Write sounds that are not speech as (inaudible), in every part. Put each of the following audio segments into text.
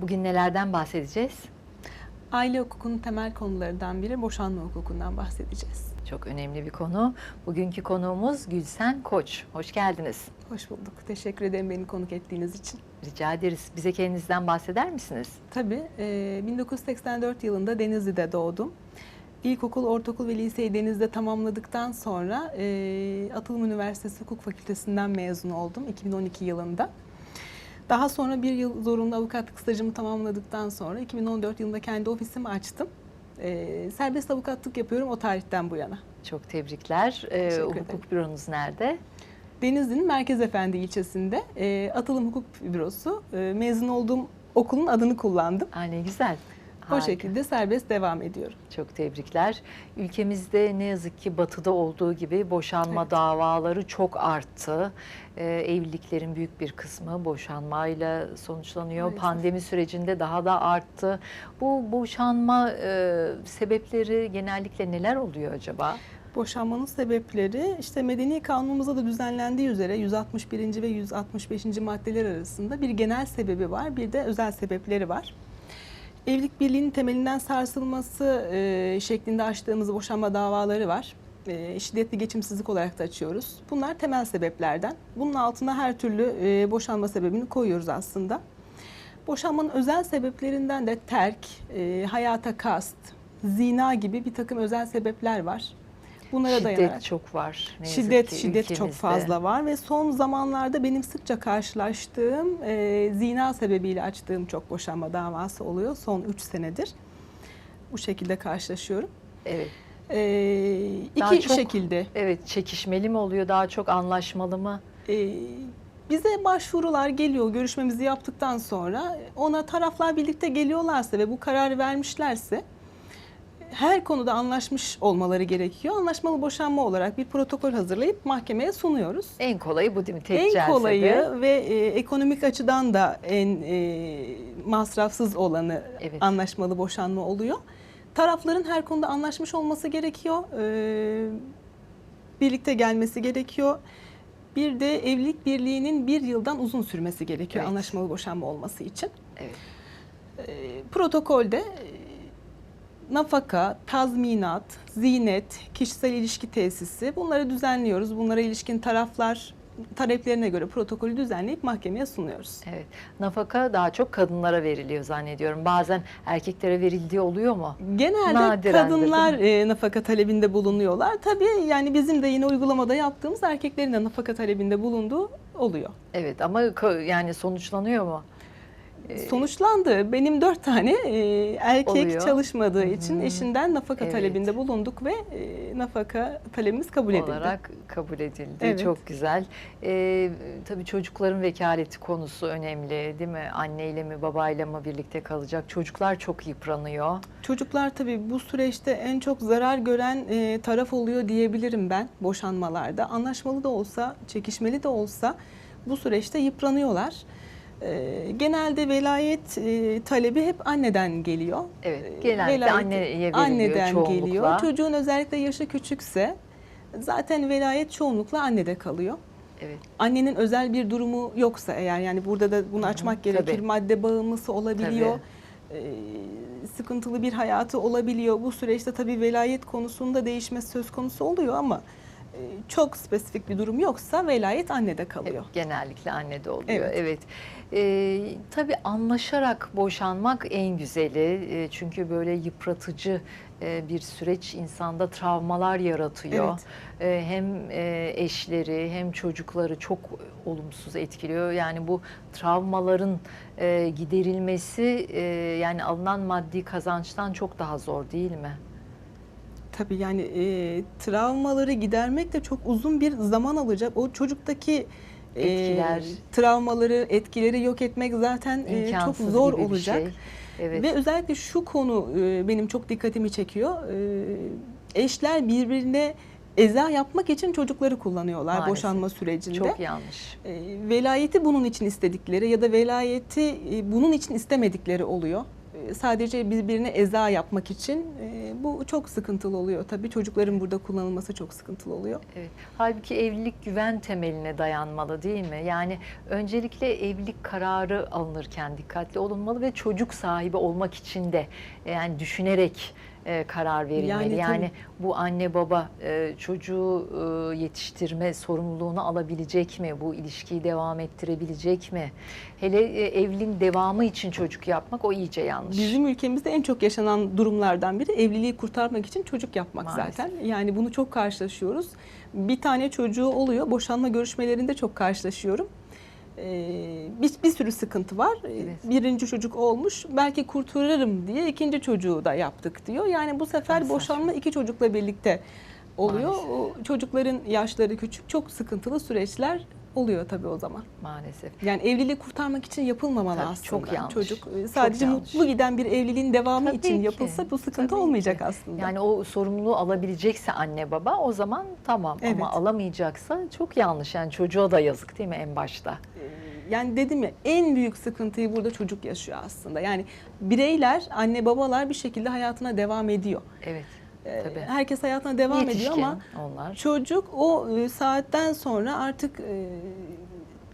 Bugün nelerden bahsedeceğiz? Aile hukukunun temel konularından biri boşanma hukukundan bahsedeceğiz. Çok önemli bir konu. Bugünkü konuğumuz Gülsen Koç. Hoş geldiniz. Hoş bulduk. Teşekkür ederim beni konuk ettiğiniz için. Rica ederiz. Bize kendinizden bahseder misiniz? Tabii e, 1984 yılında Denizli'de doğdum. İlkokul, ortaokul ve liseyi Denizli'de tamamladıktan sonra e, Atılım Üniversitesi Hukuk Fakültesinden mezun oldum 2012 yılında. Daha sonra bir yıl zorunlu avukatlık stajımı tamamladıktan sonra 2014 yılında kendi ofisimi açtım. E, serbest avukatlık yapıyorum o tarihten bu yana. Çok tebrikler. Teşekkür hukuk büronuz nerede? Denizli'nin Merkez Efendi ilçesinde e, Atılım Hukuk Bürosu e, mezun olduğum okulun adını kullandım. Aa, ne güzel. O Harika. şekilde serbest devam ediyorum. Çok tebrikler. Ülkemizde ne yazık ki batıda olduğu gibi boşanma Evet. davaları çok arttı. Ee, evliliklerin büyük bir kısmı boşanmayla sonuçlanıyor. Maalesef. Pandemi sürecinde daha da arttı. Bu boşanma e, sebepleri genellikle neler oluyor acaba? Boşanmanın sebepleri işte medeni kanunumuzda da düzenlendiği üzere 161. ve 165. maddeler arasında bir genel sebebi var, bir de özel sebepleri var. Evlilik birliğinin temelinden sarsılması e, şeklinde açtığımız boşanma davaları var. E, şiddetli geçimsizlik olarak da açıyoruz. Bunlar temel sebeplerden. Bunun altına her türlü e, boşanma sebebini koyuyoruz aslında. Boşanmanın özel sebeplerinden de terk, e, hayata kast, zina gibi bir takım özel sebepler var. Bunlara Şiddet dayanarak. çok var. ne Şiddet, ki şiddet çok ülkemizde. fazla var ve son zamanlarda benim sıkça karşılaştığım e, zina sebebiyle açtığım çok boşanma davası oluyor son 3 senedir. Bu şekilde karşılaşıyorum. Evet. E, Daha iki çok- şekilde. Evet, çekişmeli mi oluyor daha çok anlaşmalı mı? E, bize başvurular geliyor görüşmemizi yaptıktan sonra ona taraflar birlikte geliyorlarsa ve bu kararı vermişlerse her konuda anlaşmış olmaları gerekiyor. Anlaşmalı boşanma olarak bir protokol hazırlayıp mahkemeye sunuyoruz. En kolayı bu değil mi? Tek en celsede. kolayı ve e, ekonomik açıdan da en e, masrafsız olanı Evet. anlaşmalı boşanma oluyor. Tarafların her konuda anlaşmış olması gerekiyor. E, birlikte gelmesi gerekiyor. Bir de evlilik birliğinin bir yıldan uzun sürmesi gerekiyor Evet. anlaşmalı boşanma olması için. Evet. E, protokolde nafaka, tazminat, zinet, kişisel ilişki tesisi bunları düzenliyoruz. Bunlara ilişkin taraflar taleplerine göre protokolü düzenleyip mahkemeye sunuyoruz. Evet. Nafaka daha çok kadınlara veriliyor zannediyorum. Bazen erkeklere verildiği oluyor mu? Genelde Nadirendir, kadınlar e, nafaka talebinde bulunuyorlar. Tabii yani bizim de yine uygulamada yaptığımız erkeklerin de nafaka talebinde bulunduğu oluyor. Evet ama yani sonuçlanıyor mu? Ee, Sonuçlandı. Benim dört tane e, erkek Oluyor. çalışmadığı için Hı. eşinden nafaka Evet. talebinde bulunduk ve e, nafaka talebimiz kabul edildi. olarak kabul edildi. Evet. Çok güzel. Ee, tabii çocukların vekaleti konusu önemli değil mi? Anneyle mi babayla mı birlikte kalacak? Çocuklar çok yıpranıyor. Çocuklar tabii bu süreçte en çok zarar gören e, taraf oluyor diyebilirim ben boşanmalarda. Anlaşmalı da olsa, çekişmeli de olsa bu süreçte yıpranıyorlar. E, genelde velayet e, talebi hep anneden geliyor. Evet. E, Genellikle velayeti anneye veriliyor anneden çoğunlukla. geliyor. Çocuğun özellikle yaşı küçükse zaten velayet çoğunlukla annede kalıyor. Evet. Annenin özel bir durumu yoksa eğer yani burada da bunu açmak gerekir. tabii. Madde bağımlısı olabiliyor. Ee, sıkıntılı bir hayatı olabiliyor. Bu süreçte tabii velayet konusunda değişmesi söz konusu oluyor ama e, çok spesifik bir durum yoksa velayet annede kalıyor. Hep genellikle annede oluyor. Evet. Evet. Ee, tabii anlaşarak boşanmak en güzeli. Ee, çünkü böyle yıpratıcı e, bir süreç insanda travmalar yaratıyor. Ee, hem e, eşleri hem çocukları çok olumsuz etkiliyor. Yani bu travmaların e, giderilmesi e, yani alınan maddi kazançtan çok daha zor değil mi? Tabii yani e, travmaları gidermek de çok uzun bir zaman alacak. O çocuktaki e, Etkiler. travmaları, etkileri yok etmek zaten e, çok İmkansız zor gibi bir olacak. şey. Evet. Ve özellikle şu konu e, benim çok dikkatimi çekiyor. E, Eşler birbirine eza yapmak için çocukları kullanıyorlar Maalesef. boşanma sürecinde. çok yanlış. E, Velayeti bunun için istedikleri ya da velayeti e, bunun için istemedikleri oluyor. E, e, sadece birbirine eza yapmak için e, bu çok sıkıntılı oluyor. Tabii çocukların burada kullanılması çok sıkıntılı oluyor. Evet. Halbuki evlilik güven temeline dayanmalı değil mi? Yani öncelikle evlilik kararı alınırken dikkatli olunmalı ve çocuk sahibi olmak için de yani düşünerek e, karar verilmeli. Yani Yani, bu anne baba e, çocuğu e, yetiştirme sorumluluğunu alabilecek mi? Bu ilişkiyi devam ettirebilecek mi? Hele e, evliliğin devamı için çocuk yapmak o iyice yanlış. Bizim ülkemizde en çok yaşanan durumlardan biri evliliği kurtarmak için çocuk yapmak Maalesef. zaten. Yani bunu çok karşılaşıyoruz. Bir tane çocuğu oluyor. Boşanma görüşmelerinde çok karşılaşıyorum. Ee, bir, bir sürü sıkıntı var. Ee, Evet. Birinci çocuk olmuş. Belki kurtarırım diye ikinci çocuğu da yaptık diyor. Yani bu sefer Maalesef. boşanma iki çocukla birlikte oluyor. Maalesef. O çocukların yaşları küçük. Çok sıkıntılı süreçler oluyor tabii o zaman. Maalesef. Yani evliliği kurtarmak için yapılmamalı Tabii, aslında. çok yanlış. Çocuk e, sadece yanlış. mutlu giden bir evliliğin devamı Tabii için ki, yapılsa bu sıkıntı tabii olmayacak ki. aslında. Yani o sorumluluğu alabilecekse anne baba o zaman tamam Evet. ama alamayacaksa çok yanlış. Yani çocuğa da yazık değil mi en başta? Yani dedim ya en büyük sıkıntıyı burada çocuk yaşıyor aslında. Yani bireyler, anne babalar bir şekilde hayatına devam ediyor. Evet. Ee, Tabii. Herkes hayatına devam ediyor Yetişkin ama onlar. çocuk o e, saatten sonra artık e,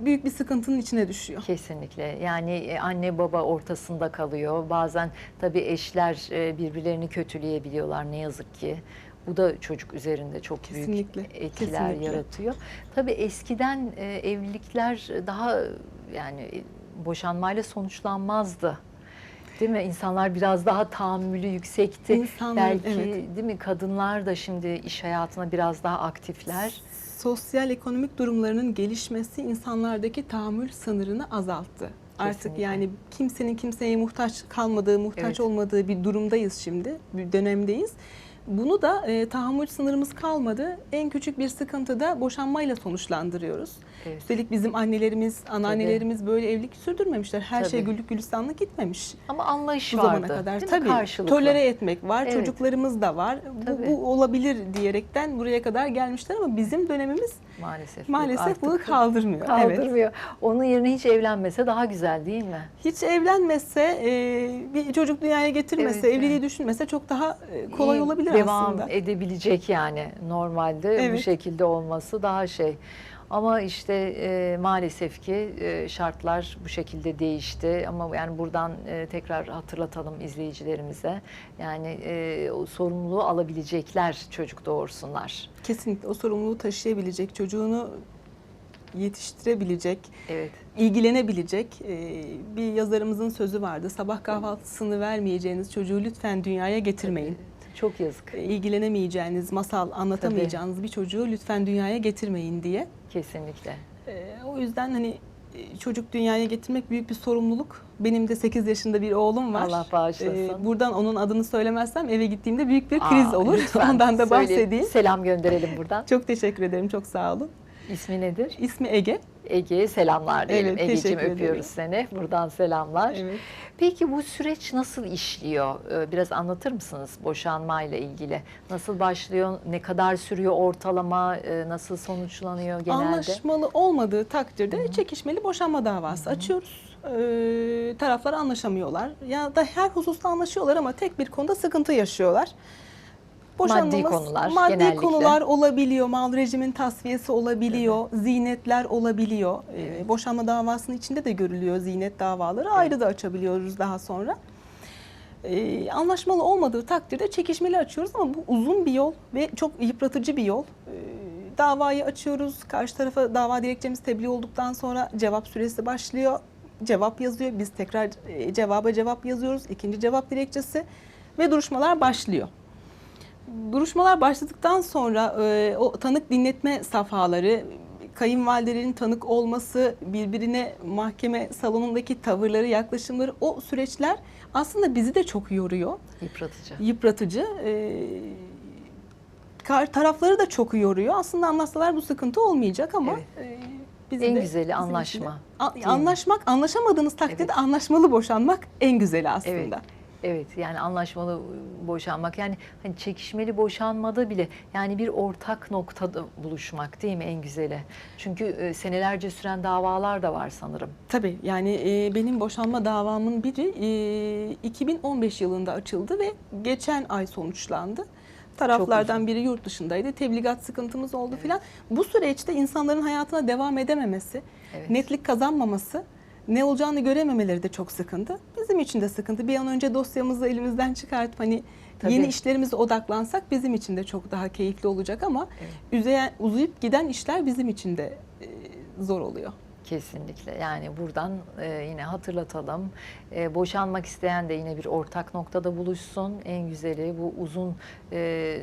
büyük bir sıkıntının içine düşüyor. Kesinlikle. Yani e, anne baba ortasında kalıyor. Bazen tabii eşler birbirlerini kötüleyebiliyorlar ne yazık ki. Bu da çocuk üzerinde çok Kesinlikle, büyük etkiler kesinlikle. yaratıyor. Tabii eskiden e, evlilikler daha yani e, boşanmayla sonuçlanmazdı. Değil mi? İnsanlar biraz daha tahammülü yüksekti. İnsanlar, Belki evet. değil mi? Kadınlar da şimdi iş hayatına biraz daha aktifler. Sosyal ekonomik durumlarının gelişmesi insanlardaki tahammül sınırını azalttı. Artık Kesinlikle. yani kimsenin kimseye muhtaç kalmadığı, muhtaç Evet. olmadığı bir durumdayız şimdi, bir dönemdeyiz. Bunu da e, tahammül sınırımız kalmadı. En küçük bir sıkıntı da boşanmayla sonuçlandırıyoruz. Evet. Üstelik bizim annelerimiz, anneannelerimiz böyle evlilik sürdürmemişler. Her şey Tabii. güllük gülistanlık gitmemiş Ama anlayış bu vardı. zamana kadar. Tabii Karşılıklı. tolere etmek var, Evet. çocuklarımız da var. Bu, Tabii. bu olabilir diyerekten buraya kadar gelmişler ama bizim dönemimiz Maalesef. maalesef Artık bunu kaldırmıyor. Evet. kaldırmıyor. Onun yerine hiç evlenmese daha güzel değil mi? Hiç evlenmese, e, bir çocuk dünyaya getirmese, Evet, evliliği evet. düşünmese çok daha e, kolay İyi, olabilir devam aslında. edebilecek yani normalde bu Evet. şekilde olması daha şey. Ama işte e, maalesef ki e, şartlar bu şekilde değişti. Ama yani buradan e, tekrar hatırlatalım izleyicilerimize. Yani e, o sorumluluğu alabilecekler çocuk doğursunlar. Kesinlikle o sorumluluğu taşıyabilecek, çocuğunu yetiştirebilecek, Evet. ilgilenebilecek e, bir yazarımızın sözü vardı. Sabah kahvaltısını vermeyeceğiniz çocuğu lütfen dünyaya getirmeyin. Çok yazık. E, ilgilenemeyeceğiniz, masal anlatamayacağınız bir çocuğu lütfen dünyaya getirmeyin diye. Kesinlikle. E, o yüzden hani e, çocuk dünyaya getirmek büyük bir sorumluluk. Benim de 8 yaşında bir oğlum var. Allah bağışlasın. E, buradan onun adını söylemezsem eve gittiğimde büyük bir kriz Aa, olur. (laughs) Ondan da bahsedeyim. Selam gönderelim buradan. Çok teşekkür ederim. Çok sağ olun. İsmi nedir? İsmi Ege. Ege'ye selamlar diyelim. Evet, ederim. öpüyoruz seni. Buradan selamlar. Evet. Peki bu süreç nasıl işliyor? Ee, Biraz anlatır mısınız boşanmayla ilgili? Nasıl başlıyor? Ne kadar sürüyor ortalama? Ee, Nasıl sonuçlanıyor genelde? Anlaşmalı olmadığı takdirde çekişmeli boşanma davası açıyoruz. Ee, taraflar anlaşamıyorlar. Ya da her hususta anlaşıyorlar ama tek bir konuda sıkıntı yaşıyorlar. Maddi konular maddi genellikle. konular olabiliyor, mal rejimin tasfiyesi olabiliyor, zinetler olabiliyor. Ee, Evet. boşanma davasının içinde de görülüyor zinet davaları. Ayrı da açabiliyoruz daha sonra. Ee, anlaşmalı olmadığı takdirde çekişmeli açıyoruz ama bu uzun bir yol ve çok yıpratıcı bir yol. Ee, davayı açıyoruz. Karşı tarafa dava dilekçemiz tebliğ olduktan sonra cevap süresi başlıyor. Cevap yazıyor. Biz tekrar e, cevaba cevap yazıyoruz. İkinci cevap dilekçesi ve duruşmalar başlıyor. Duruşmalar başladıktan sonra e, o tanık dinletme safhaları, kayınvalidelerin tanık olması, birbirine mahkeme salonundaki tavırları, yaklaşımları o süreçler aslında bizi de çok yoruyor, Yıpratıcı. yıpratıcı. E, kar tarafları da çok yoruyor. Aslında anlatsalar bu sıkıntı olmayacak ama e, bizi En de- güzeli anlaşma, de- anlaşmak, anlaşamadığınız takdirde Evet. anlaşmalı boşanmak en güzeli aslında. Evet. Evet yani anlaşmalı boşanmak yani hani çekişmeli boşanmada bile yani bir ortak noktada buluşmak değil mi en güzeli? Çünkü e, senelerce süren davalar da var sanırım. Tabii yani e, benim boşanma davamın biri e, 2015 yılında açıldı ve geçen ay sonuçlandı. Taraflardan biri yurt dışındaydı. Tebligat sıkıntımız oldu Evet. filan. Bu süreçte insanların hayatına devam edememesi, Evet. netlik kazanmaması, ne olacağını görememeleri de çok sıkıntı. Bizim için de sıkıntı. Bir an önce dosyamızı elimizden çıkartıp hani Tabii. yeni işlerimize odaklansak bizim için de çok daha keyifli olacak ama Evet. üzeyen, uzayıp giden işler bizim için de e, zor oluyor. Kesinlikle yani buradan e, yine hatırlatalım. E, boşanmak isteyen de yine bir ortak noktada buluşsun. En güzeli bu uzun e,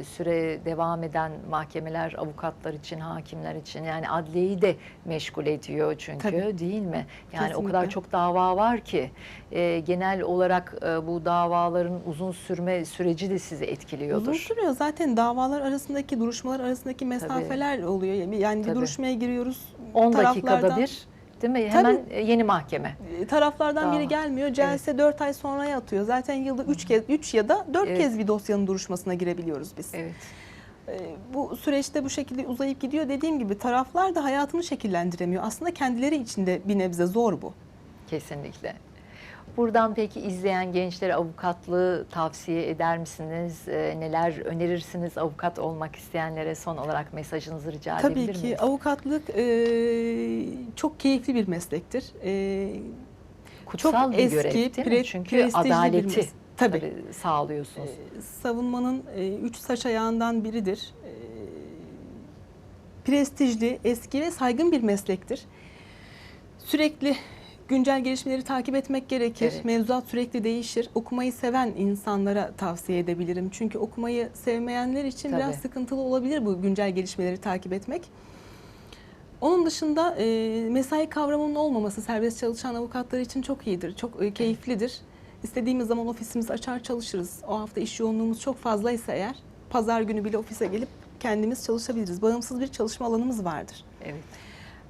süre devam eden mahkemeler avukatlar için, hakimler için yani adliyeyi de meşgul ediyor çünkü Tabii. değil mi? Yani o kadar Kesinlikle. çok dava var ki e, genel olarak e, bu davaların uzun sürme süreci de sizi etkiliyordur. Uzun sürüyor. Zaten davalar arasındaki, duruşmalar arasındaki mesafeler oluyor. Yani bir Tabii. duruşmaya giriyoruz. 10 dakikada bir değil mi? Hemen e, yeni mahkeme. E, taraflardan Dava. biri gelmiyor. Celse 4 ay sonraya atıyor. Zaten yılda 3 kez 3 ya da 4 Evet. kez bir dosyanın duruşmasına girebiliyoruz biz. Evet. E, bu süreçte bu şekilde uzayıp gidiyor. Dediğim gibi taraflar da hayatını şekillendiremiyor. Aslında kendileri için de bir nebze zor bu. Kesinlikle. Buradan peki izleyen gençlere avukatlığı tavsiye eder misiniz? Ee, neler önerirsiniz avukat olmak isteyenlere son olarak mesajınızı rica Tabii edebilir ki miyiz? avukatlık e, çok keyifli bir meslektir. E, Kutsal çok bir eski, görev değil mi? Çünkü bir adaleti mes- Tabii. tabii sağlıyorsunuz. Ee, savunmanın e, üç saç ayağından biridir. Ee, prestijli, eski ve saygın bir meslektir. Sürekli güncel gelişmeleri takip etmek gerekir. Evet. Mevzuat sürekli değişir. Okumayı seven insanlara tavsiye edebilirim. Çünkü okumayı sevmeyenler için biraz Tabii. sıkıntılı olabilir bu güncel gelişmeleri takip etmek. Onun dışında e, mesai kavramının olmaması serbest çalışan avukatlar için çok iyidir, çok e, keyiflidir. İstediğimiz zaman ofisimizi açar çalışırız. O hafta iş yoğunluğumuz çok fazlaysa eğer pazar günü bile ofise gelip kendimiz çalışabiliriz. Bağımsız bir çalışma alanımız vardır. Evet.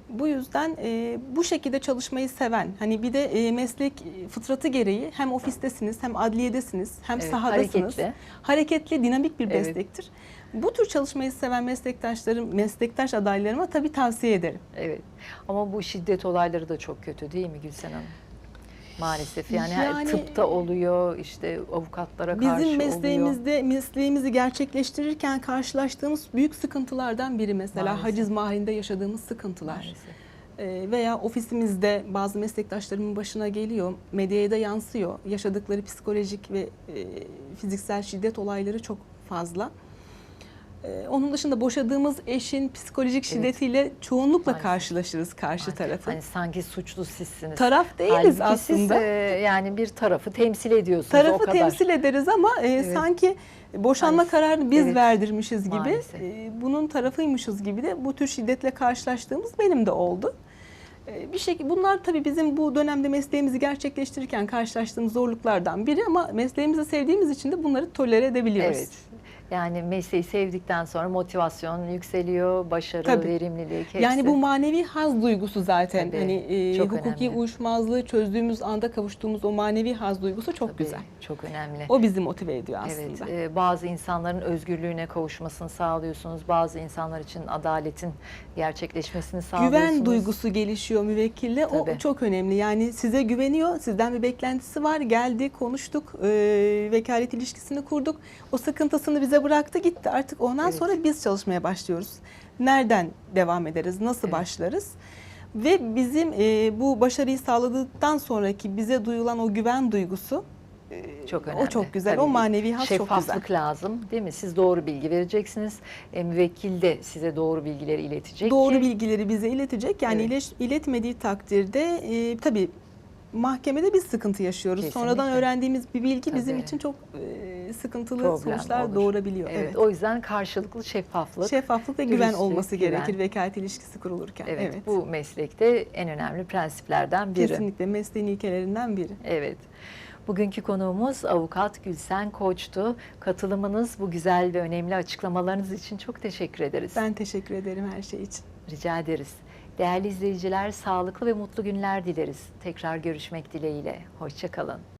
Bu yüzden e, bu şekilde çalışmayı seven, hani bir de e, meslek fıtratı gereği hem ofistesiniz hem adliyedesiniz hem Evet, sahadasınız. hareketli. Hareketli, dinamik bir Evet. meslektir. Bu tür çalışmayı seven meslektaşlarım, meslektaş adaylarıma tabii tavsiye ederim. Evet. Ama bu şiddet olayları da çok kötü değil mi Gülsen Hanım? Maalesef yani, Yani- tıpta oluyor, işte avukatlara karşı Bizim oluyor. mesleğimizde mesleğimizi gerçekleştirirken karşılaştığımız büyük sıkıntılardan biri mesela Maalesef. haciz mahallinde yaşadığımız sıkıntılar. Maalesef. Ee, veya ofisimizde bazı meslektaşlarımın başına geliyor, medyaya da yansıyor. Yaşadıkları psikolojik ve e, fiziksel şiddet olayları çok fazla. Ee, onun dışında boşadığımız eşin psikolojik Evet. şiddetiyle çoğunlukla Maalesef. karşılaşırız karşı Hani- tarafın. Hani sanki suçlu sizsiniz. Taraf değiliz Halbuki siz, aslında. e, yani bir tarafı temsil ediyorsunuz o tarafı kadar. temsil ederiz ama e, Evet. sanki boşanma Maalesef. kararını biz Evet. verdirmişiz gibi, Maalesef. e, bunun tarafıymışız gibi de bu tür şiddetle karşılaştığımız benim de oldu. E, Bir şekilde bunlar tabii bizim bu dönemde mesleğimizi gerçekleştirirken karşılaştığımız zorluklardan biri ama mesleğimizi sevdiğimiz için de bunları tolere edebiliyoruz. Evet. Yani mesleği sevdikten sonra motivasyon yükseliyor, başarı, Tabii. verimlilik hepsi. Yani bu manevi haz duygusu zaten Tabii, hani e, çok hukuki önemli. uyuşmazlığı çözdüğümüz anda kavuştuğumuz o manevi haz duygusu çok Tabii, güzel. Çok önemli. O bizi motive ediyor aslında. Evet, e, bazı insanların özgürlüğüne kavuşmasını sağlıyorsunuz. Bazı insanlar için adaletin gerçekleşmesini sağlıyorsunuz. Güven duygusu gelişiyor müvekkille. O Tabii. çok önemli. Yani size güveniyor, sizden bir beklentisi var. Geldi, konuştuk, e, vekalet ilişkisini kurduk. O sıkıntısını bize bıraktı, gitti. Artık ondan Evet. sonra biz çalışmaya başlıyoruz. Nereden devam ederiz, nasıl Evet. başlarız? Ve bizim e, bu başarıyı sağladıktan sonraki bize duyulan o güven duygusu e, Çok o önemli. çok güzel. Tabii o manevi has çok güzel. Şeffaflık lazım değil mi? Siz doğru bilgi vereceksiniz. E, müvekkil de size doğru bilgileri iletecek Doğru ki. bilgileri bize iletecek. Yani Evet. iletmediği takdirde e, tabii mahkemede biz sıkıntı yaşıyoruz. Kesinlikle. Bizim öğrendiğimiz bir bilgi bizim Tabii. için çok e, sıkıntılı Problem sonuçlar olur. doğurabiliyor. Evet, Evet. O yüzden karşılıklı şeffaflık. Şeffaflık ve güven olması güven. gerekir vekalet ilişkisi kurulurken. evet, Evet. bu meslekte en önemli prensiplerden biri. Kesinlikle mesleğin ilkelerinden biri. Evet. Bugünkü konuğumuz avukat Gülsen Koç'tu. Katılımınız, bu güzel ve önemli açıklamalarınız için çok teşekkür ederiz. Ben teşekkür ederim her şey için. Rica ederiz. Değerli izleyiciler, sağlıklı ve mutlu günler dileriz. Tekrar görüşmek dileğiyle. Hoşçakalın.